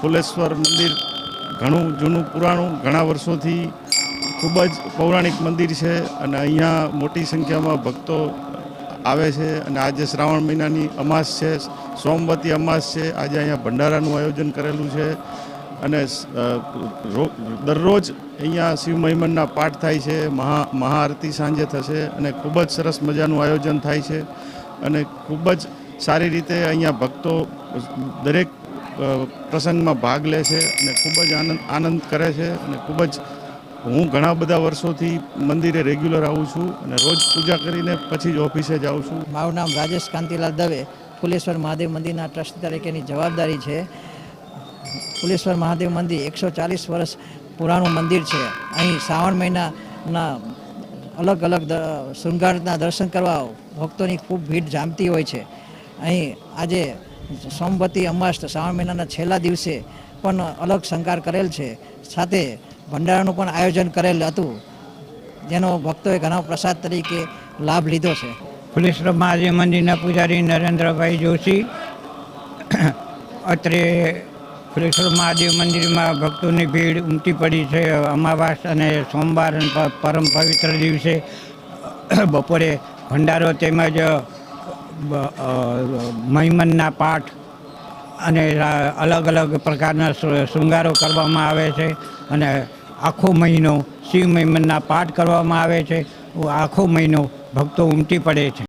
ફુલેશ્વર મંદિર ઘણું જૂનું, પુરાણું, ઘણા વર્ષોથી ખૂબ જ પૌરાણિક મંદિર છે અને અહીંયા મોટી સંખ્યામાં ભક્તો આવે છે અને આજે શ્રાવણ મહિનાની અમાસ છે, સોમવતી અમાસ છે, આજે અહીંયા ભંડારાનું આયોજન કરેલું છે અને દરરોજ અહીંયા શિવ મહિમનના પાઠ થાય છે, મહા, મહાઆરતી સાંજે થશે અને ખૂબ જ સરસ મજાનું આયોજન થાય છે અને ખૂબ જ સારી રીતે અહીંયા ભક્તો દરેક પ્રસંગમાં ભાગ લે છે અને ખૂબ જ આનંદ આનંદ કરે છે અને ખૂબ જ હું ઘણા બધા વર્ષોથી મંદિરે રેગ્યુલર આવું છું અને રોજ પૂજા કરીને પછી જ ઓફિસે જાઉં છું. મારું નામ રાજેશ કાંતિલાલ દવે. ફુલેશ્વર મહાદેવ મંદિરના ટ્રસ્ટ તરીકેની જવાબદારી છે. ફુલેશ્વર મહાદેવ મંદિર એકસો ચાલીસ વર્ષ પુરાણું મંદિર છે. અહીં શ્રાવણ મહિનાના અલગ અલગ શૃંગારના દર્શન કરવા ભક્તોની ખૂબ ભીડ જામતી હોય છે. અહીં આજે સોમવતી અમાસ શ્રાવણ મહિનાના છેલ્લા દિવસે પણ અલગ શંકાર કરેલ છે. સાથે ભંડારાનું પણ આયોજન કરેલ હતું. જેનો ભક્તોએ ઘણા પ્રસાદ તરીકે લાભ લીધો છે. ફુલેશ્વર મહાદેવ મંદિરના પૂજારી નરેન્દ્રભાઈ જોશી. અત્રે ફુલેશ્વર મહાદેવ મંદિરમાં ભક્તોની ભીડ ઉમટી પડી છે. અમાવાસ અને સોમવાર પરમ પવિત્ર દિવસે બપોરે ભંડારો તેમજ મહિમનના પાઠ અને અલગ અલગ પ્રકારના શૃંગારો કરવામાં આવે છે અને આખો મહિનો શિવ મહિમનના પાઠ કરવામાં આવે છે. આખો મહિનો ભક્તો ઉમટી પડે છે.